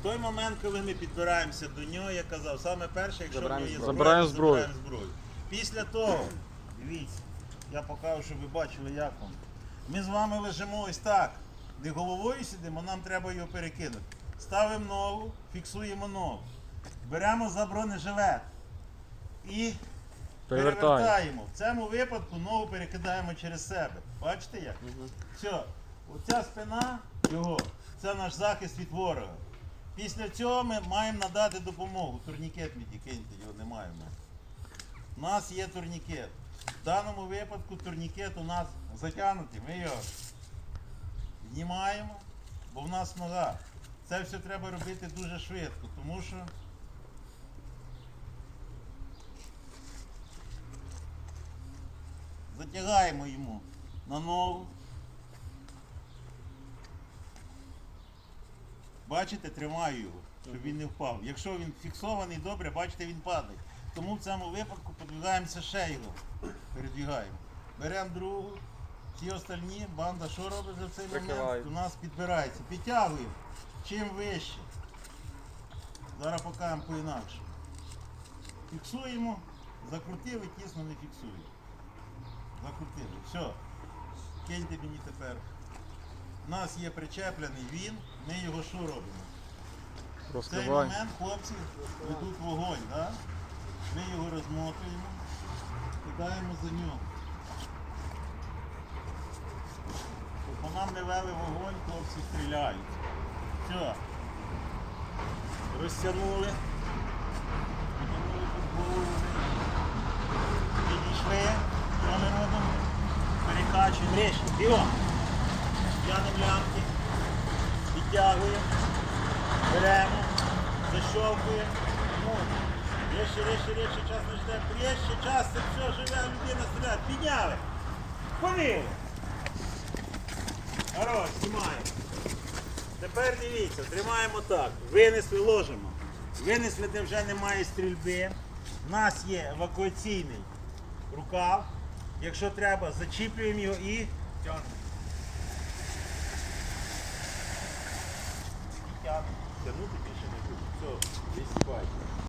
В той момент, коли ми підбираємося до нього, я казав, саме перше, якщо Забираємо в нього є зброю. зброя, Забираємо то зброю. забираємо зброю. Після того, дивіться, я покажу, щоб ви бачили, як вам. Ми з вами лежимо ось так. Де головою сидимо, нам треба його перекинути. Ставимо ногу, фіксуємо ногу. Беремо за бронежилет і Перевертаємо. перевертаємо. В цьому випадку ногу перекидаємо через себе. Бачите як? Все. Оця спина його, це наш захист від ворога. Після цього ми маємо надати допомогу. Турнікет відкиньте, його немає в мене. У нас є турнікет. В даному випадку турнікет у нас затягнутий. Ми його знімаємо, бо в нас нога. Це все треба робити дуже швидко, тому що затягаємо йому на ногу. Бачите, тримаю його, щоб він не впав. Якщо він фіксований добре, бачите, він падає. Тому в цьому випадку подвигаємося ще його. Передвігаємо. Беремо другу, всі остальні, банда що робить за цей момент? У нас підбирається. Підтягуємо. Чим вище. Зараз покажемо по-інакше. Фіксуємо, закрутили, тісно не фіксуємо. Закрутили. Все. Киньте мені тепер. У нас є причеплений він, ми його що робимо? В цей Розкриваємо. момент хлопці ведуть вогонь, да? ми його розмотуємо, кидаємо за нього. Щоб по нам не вели вогонь, хлопці стріляють. Все. Розтягнули. Потягнули тут голову. Підійшли. Що ми робимо? Перекачуємо. Речі, бігом. Тянемо лямки. Підтягуємо. Беремо. Защовкуємо. Ну, речі, речі, час не жде. Речі, час, це все, живе людина стріляє. Підняли. Повіли. Хорош, знімаємо. Тепер дивіться, тримаємо так. Винесли, ложимо. Винесли, де вже немає стрільби. У нас є евакуаційний рукав. Якщо треба, зачіплюємо його і тягнемо. І тягнемо. Тягнути більше не буде. Все, відсібайте.